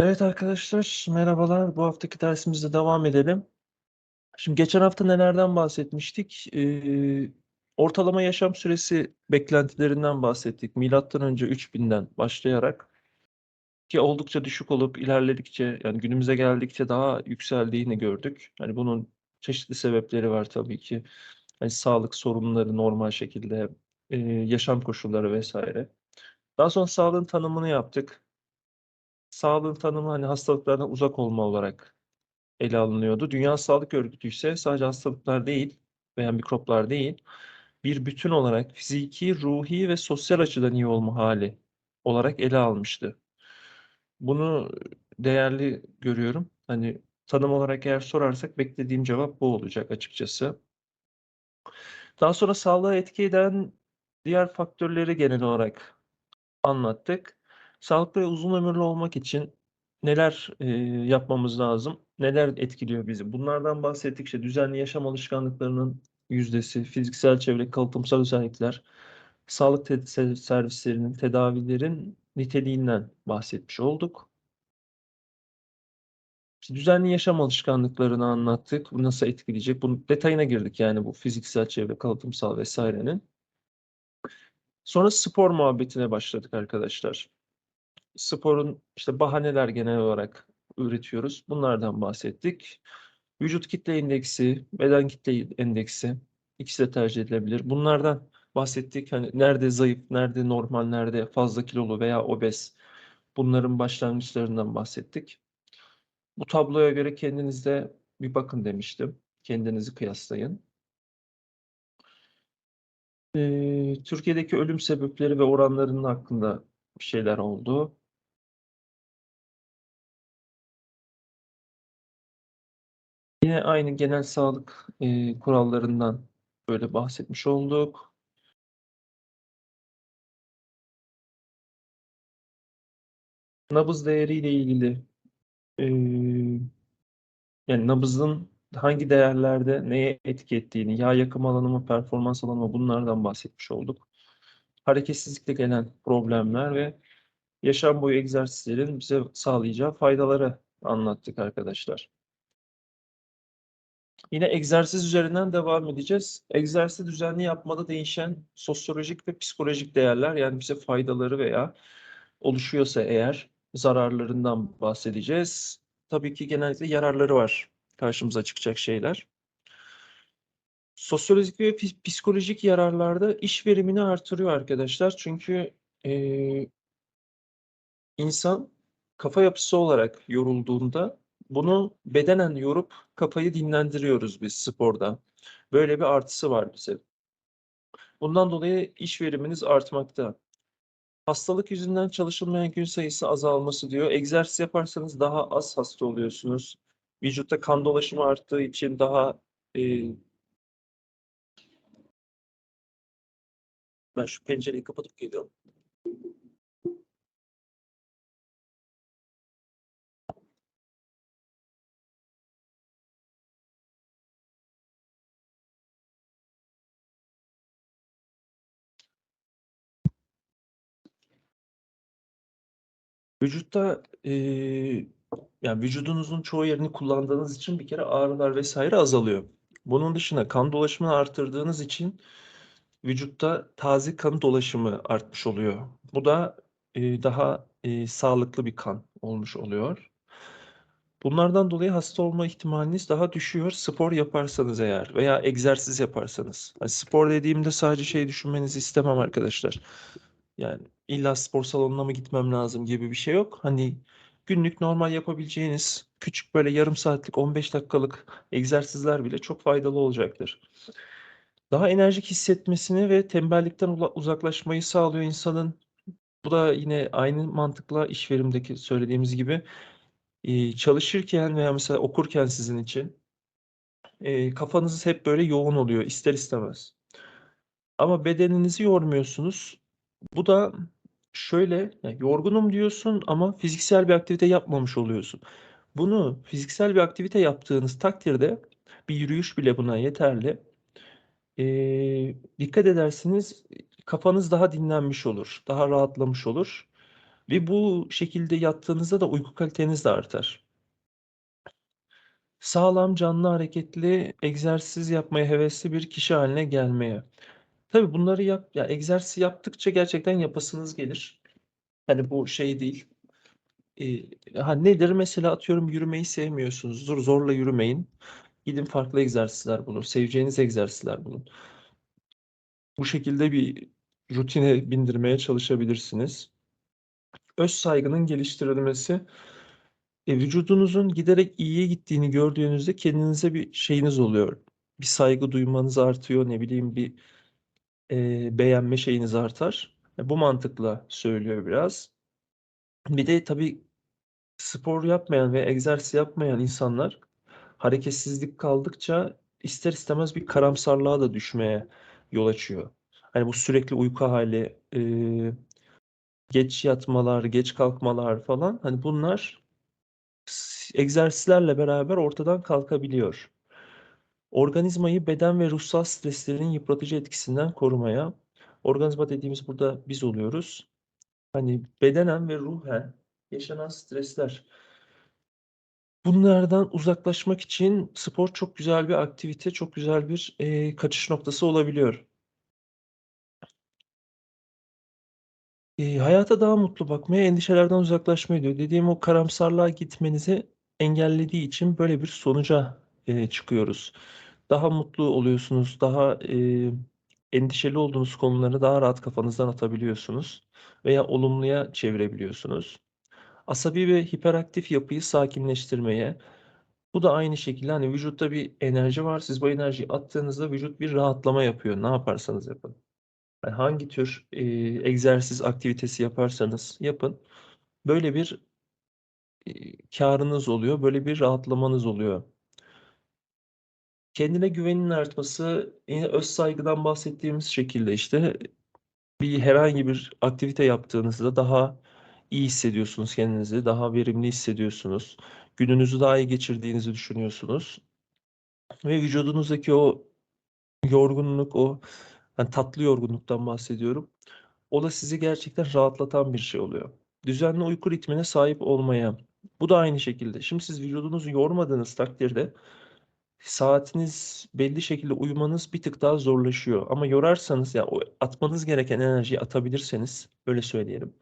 Evet arkadaşlar, merhabalar. Bu haftaki dersimizde devam edelim. Şimdi geçen hafta nelerden bahsetmiştik? Ee, ortalama yaşam süresi beklentilerinden bahsettik. Milattan önce 3000'den başlayarak ki oldukça düşük olup ilerledikçe yani günümüze geldikçe daha yükseldiğini gördük. Hani bunun çeşitli sebepleri var tabii ki. Hani sağlık sorunları normal şekilde, e, yaşam koşulları vesaire. Daha sonra sağlığın tanımını yaptık. Sağlığın tanımı hani hastalıklardan uzak olma olarak ele alınıyordu. Dünya Sağlık Örgütü ise sadece hastalıklar değil veya mikroplar değil, bir bütün olarak fiziki, ruhi ve sosyal açıdan iyi olma hali olarak ele almıştı. Bunu değerli görüyorum. Hani tanım olarak eğer sorarsak beklediğim cevap bu olacak açıkçası. Daha sonra sağlığa etki eden diğer faktörleri genel olarak anlattık. Sağlıklı ve uzun ömürlü olmak için neler e, yapmamız lazım? Neler etkiliyor bizi? Bunlardan bahsettikçe düzenli yaşam alışkanlıklarının yüzdesi, fiziksel çevre, kalıtımsal özellikler, sağlık te- se- servislerinin, tedavilerin niteliğinden bahsetmiş olduk. İşte düzenli yaşam alışkanlıklarını anlattık. Bu nasıl etkileyecek? Bunun detayına girdik yani bu fiziksel çevre, kalıtımsal vesairenin. Sonra spor muhabbetine başladık arkadaşlar. Sporun işte bahaneler genel olarak üretiyoruz. Bunlardan bahsettik. Vücut kitle indeksi, beden kitle endeksi ikisi de tercih edilebilir. Bunlardan bahsettik. Hani nerede zayıf, nerede normal, nerede fazla kilolu veya obez. Bunların başlangıçlarından bahsettik. Bu tabloya göre kendinizde bir bakın demiştim. Kendinizi kıyaslayın. Ee, Türkiye'deki ölüm sebepleri ve oranlarının hakkında bir şeyler oldu. Yine aynı genel sağlık e, kurallarından böyle bahsetmiş olduk. Nabız değeriyle ilgili e, yani nabızın hangi değerlerde neye etki ettiğini, yağ yakım alanı mı, performans alanı mı bunlardan bahsetmiş olduk. Hareketsizlikle gelen problemler ve yaşam boyu egzersizlerin bize sağlayacağı faydaları anlattık arkadaşlar. Yine egzersiz üzerinden devam edeceğiz. Egzersiz düzenli yapmada değişen sosyolojik ve psikolojik değerler yani bize faydaları veya oluşuyorsa eğer zararlarından bahsedeceğiz. Tabii ki genellikle yararları var karşımıza çıkacak şeyler. Sosyolojik ve psikolojik yararlarda iş verimini artırıyor arkadaşlar. Çünkü e, insan kafa yapısı olarak yorulduğunda bunu bedenen yorup kafayı dinlendiriyoruz biz sporda. Böyle bir artısı var bize. Bundan dolayı iş veriminiz artmakta. Hastalık yüzünden çalışılmayan gün sayısı azalması diyor. Egzersiz yaparsanız daha az hasta oluyorsunuz. Vücutta kan dolaşımı arttığı için daha e, ben şu pencereyi kapatıp geliyorum. Vücutta e, yani vücudunuzun çoğu yerini kullandığınız için bir kere ağrılar vesaire azalıyor. Bunun dışında kan dolaşımını artırdığınız için vücutta taze kan dolaşımı artmış oluyor. Bu da e, daha e, sağlıklı bir kan olmuş oluyor. Bunlardan dolayı hasta olma ihtimaliniz daha düşüyor spor yaparsanız eğer veya egzersiz yaparsanız. Hani spor dediğimde sadece şey düşünmenizi istemem arkadaşlar. Yani illa spor salonuna mı gitmem lazım gibi bir şey yok. Hani günlük normal yapabileceğiniz küçük böyle yarım saatlik 15 dakikalık egzersizler bile çok faydalı olacaktır. Daha enerjik hissetmesini ve tembellikten uzaklaşmayı sağlıyor insanın. Bu da yine aynı mantıkla iş verimdeki söylediğimiz gibi çalışırken veya mesela okurken sizin için kafanız hep böyle yoğun oluyor ister istemez. Ama bedeninizi yormuyorsunuz. Bu da şöyle yani yorgunum diyorsun ama fiziksel bir aktivite yapmamış oluyorsun. Bunu fiziksel bir aktivite yaptığınız takdirde bir yürüyüş bile buna yeterli. Ee, dikkat edersiniz kafanız daha dinlenmiş olur, daha rahatlamış olur. Ve bu şekilde yattığınızda da uyku kaliteniz de artar. Sağlam, canlı, hareketli, egzersiz yapmaya hevesli bir kişi haline gelmeye. Tabii bunları yap ya egzersiz yaptıkça gerçekten yapasınız gelir. Hani bu şey değil. Eee, ha nedir? Mesela atıyorum yürümeyi sevmiyorsunuzdur. Zorla yürümeyin. Gidin farklı egzersizler bulun. Seveceğiniz egzersizler bulun. Bu şekilde bir rutine bindirmeye çalışabilirsiniz. Öz saygının geliştirilmesi. E, vücudunuzun giderek iyiye gittiğini gördüğünüzde kendinize bir şeyiniz oluyor. Bir saygı duymanız artıyor. Ne bileyim bir eee, beğenme şeyiniz artar. E, bu mantıkla söylüyor biraz. Bir de tabii spor yapmayan ve egzersiz yapmayan insanlar hareketsizlik kaldıkça ister istemez bir karamsarlığa da düşmeye yol açıyor. Hani bu sürekli uyku hali, eee, geç yatmalar, geç kalkmalar falan hani bunlar egzersizlerle beraber ortadan kalkabiliyor. Organizmayı beden ve ruhsal streslerin yıpratıcı etkisinden korumaya, organizma dediğimiz burada biz oluyoruz. Hani bedenen ve ruhen yaşanan stresler. Bunlardan uzaklaşmak için spor çok güzel bir aktivite, çok güzel bir, eee, kaçış noktası olabiliyor. Eee, hayata daha mutlu bakmaya, endişelerden uzaklaşmaya diyor. Dediğim o karamsarlığa gitmenizi engellediği için böyle bir sonuca, eee, çıkıyoruz. Daha mutlu oluyorsunuz, daha, eee, endişeli olduğunuz konuları daha rahat kafanızdan atabiliyorsunuz veya olumluya çevirebiliyorsunuz. Asabi ve hiperaktif yapıyı sakinleştirmeye, bu da aynı şekilde, hani, vücutta bir enerji var. Siz bu enerjiyi attığınızda vücut bir rahatlama yapıyor, ne yaparsanız yapın. Hani, hangi tür, eee, egzersiz aktivitesi yaparsanız yapın, böyle bir, eee, kârınız oluyor, böyle bir rahatlamanız oluyor. Kendine güvenin artması, öz saygıdan bahsettiğimiz şekilde, işte, bir herhangi bir aktivite yaptığınızda daha iyi hissediyorsunuz kendinizi, daha verimli hissediyorsunuz. Gününüzü daha iyi geçirdiğinizi düşünüyorsunuz. Ve vücudunuzdaki o yorgunluk, o, hani, tatlı yorgunluktan bahsediyorum. O da sizi gerçekten rahatlatan bir şey oluyor. Düzenli uyku ritmine sahip olmaya, bu da aynı şekilde. Şimdi siz vücudunuzu yormadığınız takdirde saatiniz belli şekilde uyumanız bir tık daha zorlaşıyor ama yorarsanız ya o atmanız gereken enerjiyi atabilirseniz, öyle söyleyelim.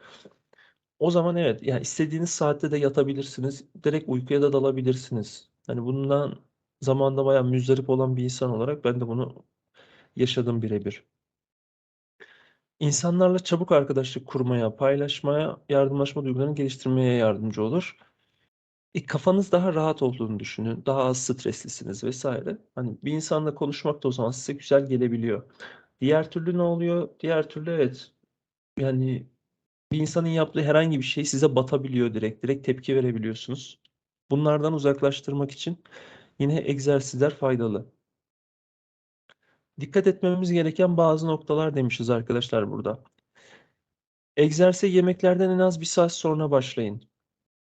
O zaman evet, ya istediğiniz saatte de yatabilirsiniz, direkt uykuya da dalabilirsiniz. Hani, bundan zamanında bayağı muzdarip olan bir insan olarak ben de bunu yaşadım birebir. İnsanlarla çabuk arkadaşlık kurmaya, paylaşmaya, yardımlaşma duygularını geliştirmeye yardımcı olur. E, kafanız daha rahat olduğunu düşünün, daha az streslisiniz vs. Hani, bir insanla konuşmak da o zaman size güzel gelebiliyor. Diğer türlü ne oluyor? Diğer türlü evet, yani, bir insanın yaptığı herhangi bir şey size batabiliyor direkt, direkt tepki verebiliyorsunuz. Bunlardan uzaklaştırmak için yine egzersizler faydalı. Dikkat etmemiz gereken bazı noktalar demişiz arkadaşlar burada. Egzersize yemeklerden en az 1 saat sonra başlayın.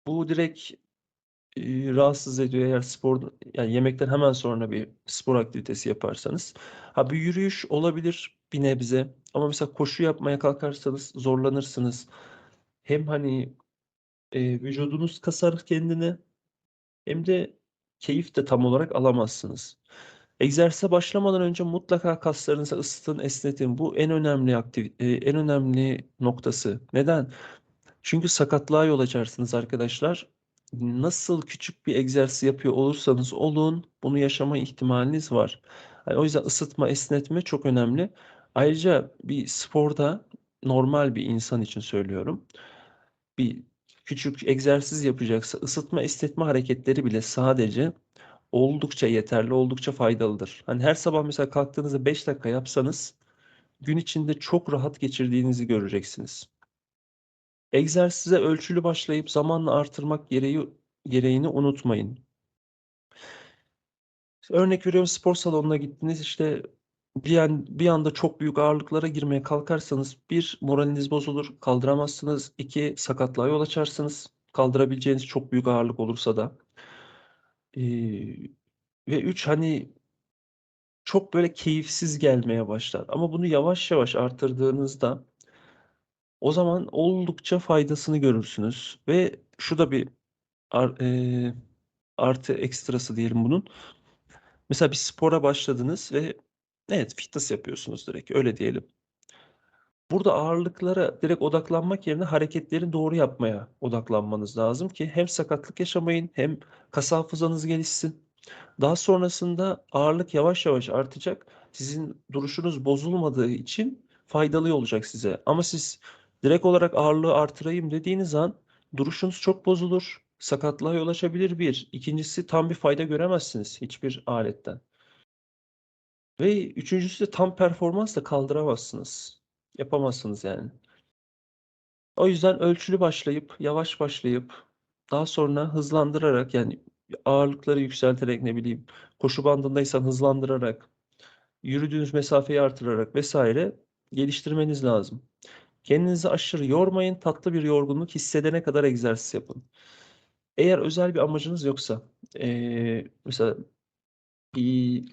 Bu direkt, rahatsız ediyor eğer spor yani yemekten hemen sonra bir spor aktivitesi yaparsanız. Ha, bir yürüyüş olabilir bir nebze ama mesela koşu yapmaya kalkarsanız zorlanırsınız. Hem, hani, eee, vücudunuz kasar kendini hem de keyif de tam olarak alamazsınız. Egzersize başlamadan önce mutlaka kaslarınızı ısıtın, esnetin. Bu en önemli aktivi eee, en önemli noktası. Neden? Çünkü sakatlığa yol açarsınız arkadaşlar. Nasıl küçük bir egzersiz yapıyor olursanız olun, bunu yaşama ihtimaliniz var. Hani, o yüzden ısıtma, esnetme çok önemli. Ayrıca bir sporda normal bir insan için söylüyorum, bir küçük egzersiz yapacaksa ısıtma, esnetme hareketleri bile sadece oldukça yeterli, oldukça faydalıdır. Hani, her sabah mesela kalktığınızda 5 dakika yapsanız gün içinde çok rahat geçirdiğinizi göreceksiniz. Egzersize ölçülü başlayıp zamanla artırmak gereği gereğini unutmayın. Örnek veriyorum, spor salonuna gittiniz, işte, bir an bir anda çok büyük ağırlıklara girmeye kalkarsanız 1 moraliniz bozulur, kaldıramazsınız. 2 sakatlığa yol açarsınız, kaldırabileceğiniz çok büyük ağırlık olursa da. Eee, ve 3 hani çok böyle keyifsiz gelmeye başlar ama bunu yavaş yavaş arttırdığınızda O zaman oldukça faydasını görürsünüz ve şu da bir ar eee, artı ekstrası diyelim bunun. Mesela bir spora başladınız ve evet, fitness yapıyorsunuz direkt, öyle diyelim. Burada ağırlıklara direkt odaklanmak yerine hareketleri doğru yapmaya odaklanmanız lazım ki hem sakatlık yaşamayın hem kas hafızanız gelişsin. Daha sonrasında ağırlık yavaş yavaş artacak. Sizin duruşunuz bozulmadığı için faydalı olacak size. Ama siz direkt olarak ağırlığı artırayım dediğiniz an duruşunuz çok bozulur. Sakatlığa yol açabilir bir. İkincisi tam bir fayda göremezsiniz hiçbir aletten. Ve üçüncüsü de tam performans da kaldıramazsınız. Yapamazsınız yani. O yüzden ölçülü başlayıp, yavaş başlayıp, daha sonra hızlandırarak yani ağırlıkları yükselterek ne bileyim koşu bandındaysan hızlandırarak, yürüdüğünüz mesafeyi artırarak vesaire geliştirmeniz lazım. Kendinizi aşırı yormayın, tatlı bir yorgunluk hissedene kadar egzersiz yapın. Eğer özel bir amacınız yoksa, eee, mesela bir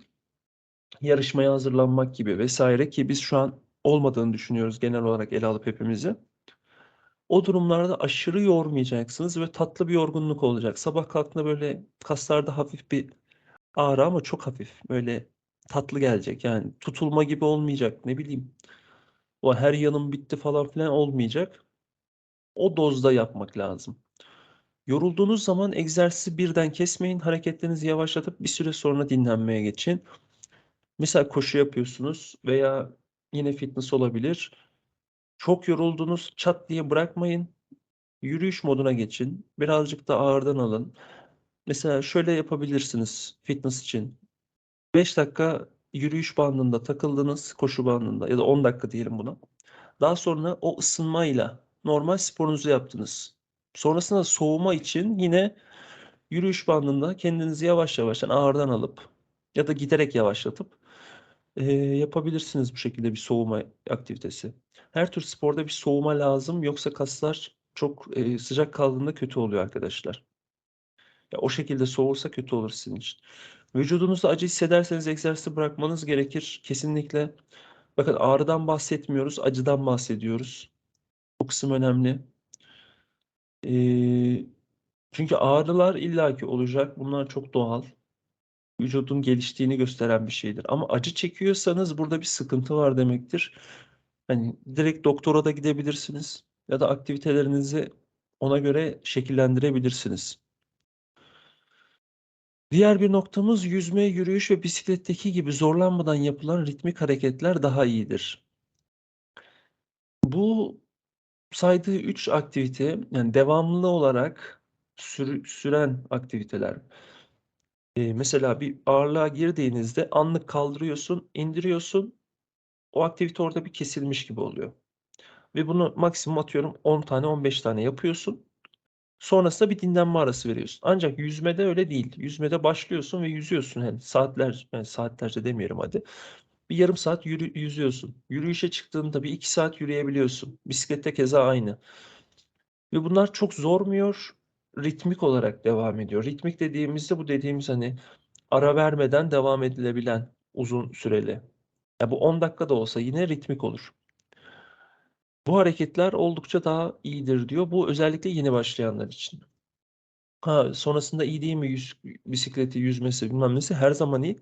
yarışmaya hazırlanmak gibi vesaire ki biz şu an olmadığını düşünüyoruz genel olarak ele alıp hepimizi. O durumlarda aşırı yormayacaksınız ve tatlı bir yorgunluk olacak. Sabah kalktığında böyle kaslarda hafif bir ağrı ama çok hafif. Böyle tatlı gelecek. Yani tutulma gibi olmayacak. Ne bileyim. O her yanım bitti falan filan olmayacak. O dozda yapmak lazım. Yorulduğunuz zaman egzersizi birden kesmeyin. Hareketlerinizi yavaşlatıp bir süre sonra dinlenmeye geçin. Mesela koşu yapıyorsunuz veya yine fitness olabilir. Çok yoruldunuz, çat diye bırakmayın. Yürüyüş moduna geçin. Birazcık da ağırdan alın. Mesela şöyle yapabilirsiniz fitness için. 5 dakika yürüyüş bandında takıldınız, koşu bandında ya da 10 dakika diyelim buna. Daha sonra o ısınmayla normal sporunuzu yaptınız. Sonrasında soğuma için yine yürüyüş bandında kendinizi yavaş yavaş yani ağırdan alıp ya da giderek yavaşlatıp eee, yapabilirsiniz bu şekilde bir soğuma aktivitesi. Her tür sporda bir soğuma lazım yoksa kaslar çok eee, sıcak kaldığında kötü oluyor arkadaşlar. Ya o şekilde soğursa kötü olur sizin için. Vücudunuzda acı hissederseniz egzersizi bırakmanız gerekir kesinlikle. Bakın ağrıdan bahsetmiyoruz, acıdan bahsediyoruz. Bu kısım önemli. Eee, çünkü ağrılar illaki olacak. Bunlar çok doğal. Vücudun geliştiğini gösteren bir şeydir. Ama acı çekiyorsanız burada bir sıkıntı var demektir. Hani direkt doktora da gidebilirsiniz ya da aktivitelerinizi ona göre şekillendirebilirsiniz. Diğer bir noktamız yüzme, yürüyüş ve bisikletteki gibi zorlanmadan yapılan ritmik hareketler daha iyidir. Bu saydığı 3 aktivite yani devamlı olarak sür süren aktiviteler. Eee, mesela bir ağırlığa girdiğinizde anlık kaldırıyorsun, indiriyorsun. O aktivite orada bir kesilmiş gibi oluyor. Ve bunu maksimum atıyorum 10 tane, 15 tane yapıyorsun. Sonrasında bir dinlenme arası veriyorsun. Ancak yüzmede öyle değil. Yüzmede başlıyorsun ve yüzüyorsun yani saatler yani saatlerce demeyelim hadi. Bir yarım saat yürü yüzüyorsun. Yürüyüşe çıktığında bir 2 saat yürüyebiliyorsun. Bisiklette keza aynı. Ve bunlar çok zormuyor. Ritmik olarak devam ediyor. Ritmik dediğimizde bu dediğimiz hani ara vermeden devam edilebilen uzun süreli. Ya bu 10 dakika da olsa yine ritmik olur. Bu hareketler oldukça daha iyidir diyor. Bu özellikle yeni başlayanlar için. Ha, sonrasında iyi değil mi yüz, bisikleti yüzmesi bilmem nesi her zaman iyi.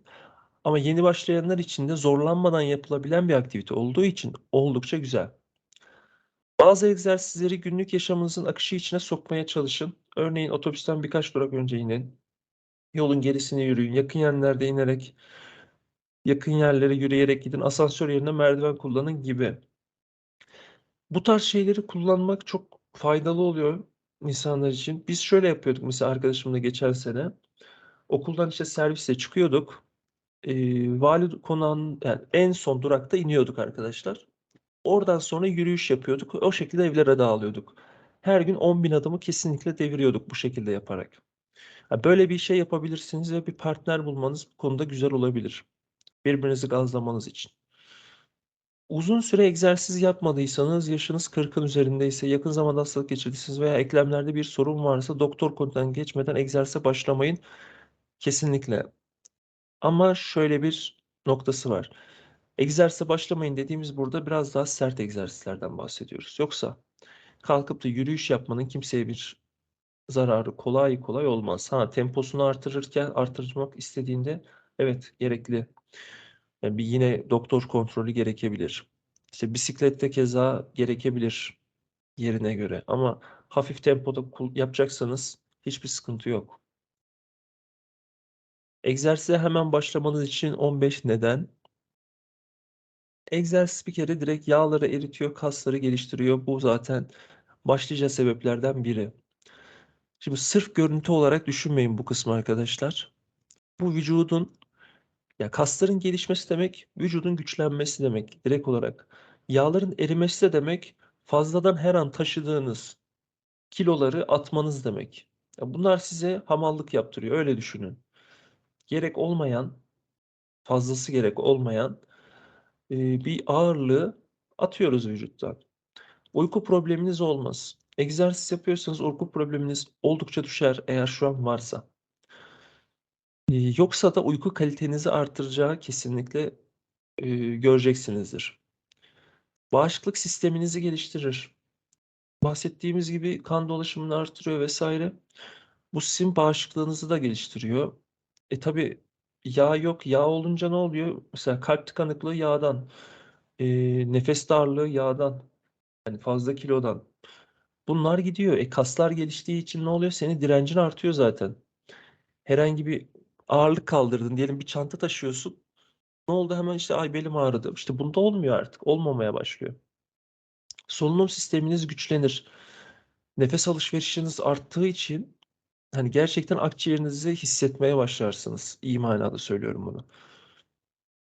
Ama yeni başlayanlar için de zorlanmadan yapılabilen bir aktivite olduğu için oldukça güzel. Bazı egzersizleri günlük yaşamınızın akışı içine sokmaya çalışın. Örneğin otobüsten birkaç durak önce inin. Yolun gerisine yürüyün. Yakın yerlerde inerek, yakın yerlere yürüyerek gidin. Asansör yerine merdiven kullanın gibi. Bu tarz şeyleri kullanmak çok faydalı oluyor insanlar için. Biz şöyle yapıyorduk mesela arkadaşımla geçen sene. Okuldan işte servisle çıkıyorduk. Eee, vali konağının yani en son durakta iniyorduk arkadaşlar. Oradan sonra yürüyüş yapıyorduk. O şekilde evlere dağılıyorduk. Her gün 10.000 adımı kesinlikle deviriyorduk bu şekilde yaparak. Ha, böyle bir şey yapabilirsiniz ve bir partner bulmanız bu konuda güzel olabilir. Birbirinizi gazlamanız için. Uzun süre egzersiz yapmadıysanız, yaşınız 40'ın üzerindeyse, yakın zamanda hastalık geçirdiyseniz veya eklemlerde bir sorun varsa doktor kontrolünden geçmeden egzersize başlamayın. Kesinlikle. Ama şöyle bir noktası var. Egzersize başlamayın dediğimiz burada biraz daha sert egzersizlerden bahsediyoruz. Yoksa kalkıp da yürüyüş yapmanın kimseye bir zararı kolay kolay olmaz. Ha temposunu artırırken artırmak istediğinde evet gerekli. Yani bir yine doktor kontrolü gerekebilir. İşte bisiklette keza gerekebilir yerine göre. Ama hafif tempoda yapacaksanız hiçbir sıkıntı yok. Egzersize hemen başlamanız için 15 neden? Egzersiz bir kere direkt yağları eritiyor, kasları geliştiriyor. Bu zaten başlıca sebeplerden biri. Şimdi sırf görüntü olarak düşünmeyin bu kısmı arkadaşlar. Bu vücudun ya kasların gelişmesi demek vücudun güçlenmesi demek direkt olarak. Yağların erimesi de demek fazladan her an taşıdığınız kiloları atmanız demek. Ya bunlar size hamallık yaptırıyor öyle düşünün. Gerek olmayan fazlası gerek olmayan e, bir ağırlığı atıyoruz vücuttan. Uyku probleminiz olmaz. Egzersiz yapıyorsanız uyku probleminiz oldukça düşer eğer şu an varsa. Yoksa da uyku kalitenizi artıracağı kesinlikle e, göreceksinizdir. Bağışıklık sisteminizi geliştirir. Bahsettiğimiz gibi kan dolaşımını artırıyor vesaire. Bu sizin bağışıklığınızı da geliştiriyor. E tabi yağ yok. Yağ olunca ne oluyor? Mesela kalp tıkanıklığı yağdan. E, nefes darlığı yağdan. Yani fazla kilodan. Bunlar gidiyor. E kaslar geliştiği için ne oluyor? Senin direncin artıyor zaten. Herhangi bir ağırlık kaldırdın. Diyelim bir çanta taşıyorsun. Ne oldu? Hemen işte ay belim ağrıdı. İşte bunda olmuyor artık. Olmamaya başlıyor. Solunum sisteminiz güçlenir. Nefes alışverişiniz arttığı için hani gerçekten akciğerinizi hissetmeye başlarsınız. İyi manada söylüyorum bunu.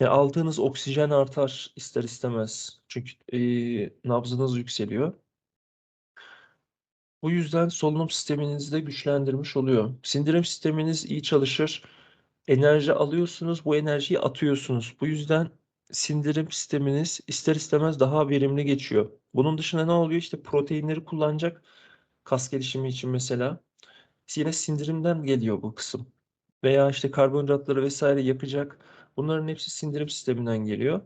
Yani aldığınız oksijen artar ister istemez. Çünkü e, nabzınız yükseliyor. Bu yüzden solunum sisteminizi de güçlendirmiş oluyor. Sindirim sisteminiz iyi çalışır. Enerji alıyorsunuz, bu enerjiyi atıyorsunuz. Bu yüzden sindirim sisteminiz ister istemez daha verimli geçiyor. Bunun dışında ne oluyor? İşte proteinleri kullanacak kas gelişimi için mesela. Yine sindirimden geliyor bu kısım. Veya işte karbonhidratları vesaire yakacak. Bunların hepsi sindirim sisteminden geliyor.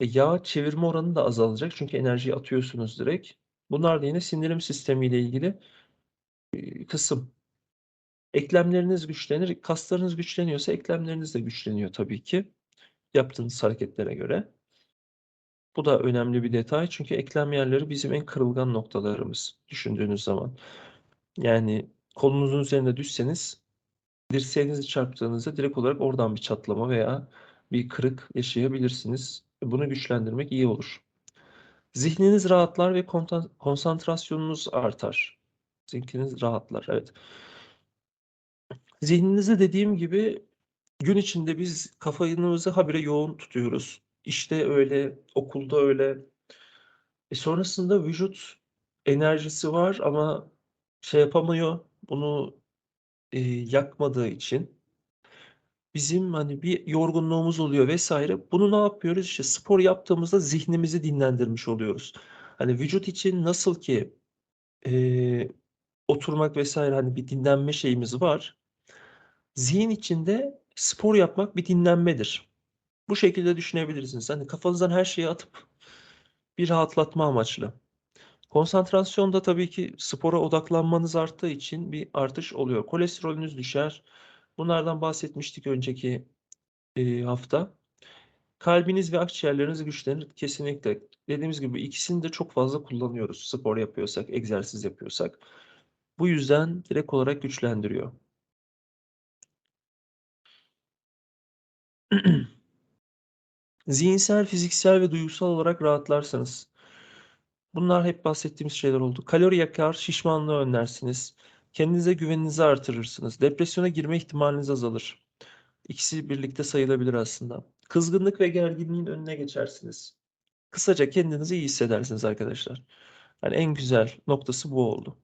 E, yağ çevirme oranı da azalacak çünkü enerjiyi atıyorsunuz direkt. Bunlar da yine sindirim sistemiyle ilgili e, kısım. Eklemleriniz güçlenir. Kaslarınız güçleniyorsa eklemleriniz de güçleniyor tabii ki. Yaptığınız hareketlere göre. Bu da önemli bir detay çünkü eklem yerleri bizim en kırılgan noktalarımız düşündüğünüz zaman. Yani kolunuzun üzerinde düşseniz dirseğinizi çarptığınızda direkt olarak oradan bir çatlama veya bir kırık yaşayabilirsiniz. Bunu güçlendirmek iyi olur. Zihniniz rahatlar ve konsantrasyonunuz artar. Zihniniz rahatlar, evet. Zihninizi dediğim gibi gün içinde biz kafanızı habire yoğun tutuyoruz. İşte öyle, okulda öyle. E sonrasında vücut enerjisi var ama şey yapamıyor. Bunu e, yakmadığı için bizim hani bir yorgunluğumuz oluyor vesaire. Bunu ne yapıyoruz? İşte spor yaptığımızda zihnimizi dinlendirmiş oluyoruz. Hani vücut için nasıl ki e, oturmak vesaire hani bir dinlenme şeyimiz var. Zihin içinde spor yapmak bir dinlenmedir. Bu şekilde düşünebilirsiniz. Hani kafanızdan her şeyi atıp bir rahatlatma amaçlı. Konsantrasyonda tabii ki spora odaklanmanız arttığı için bir artış oluyor. Kolesterolünüz düşer. Bunlardan bahsetmiştik önceki e, hafta. Kalbiniz ve akciğerleriniz güçlenir kesinlikle. Dediğimiz gibi ikisini de çok fazla kullanıyoruz. Spor yapıyorsak, egzersiz yapıyorsak. Bu yüzden direkt olarak güçlendiriyor. Zihinsel, fiziksel ve duygusal olarak rahatlarsanız. Bunlar hep bahsettiğimiz şeyler oldu. Kalori yakar, şişmanlığı önlersiniz. Kendinize güveninizi artırırsınız. Depresyona girme ihtimaliniz azalır. İkisi birlikte sayılabilir aslında. Kızgınlık ve gerginliğin önüne geçersiniz. Kısaca kendinizi iyi hissedersiniz arkadaşlar. Yani en güzel noktası bu oldu.